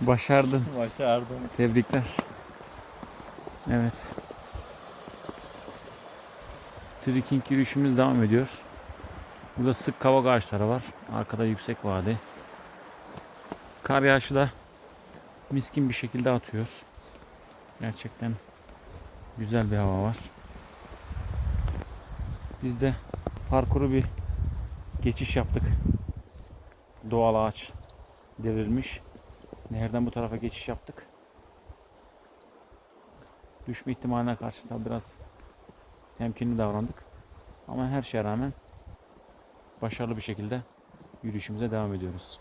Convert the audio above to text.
Başardın. Başardım. Tebrikler. Evet. Trekking yürüyüşümüz devam ediyor. Burada sık kavak ağaçları var. Arkada yüksek vadi. Kar yağışı da miskin bir şekilde atıyor. Gerçekten güzel bir hava var. Biz de parkuru bir geçiş yaptık. Doğal ağaç devrilmiş. Nehirden bu tarafa geçiş yaptık. Düşme ihtimaline karşı da biraz temkinli davrandık. Ama her şeye rağmen başarılı bir şekilde yürüyüşümüze devam ediyoruz.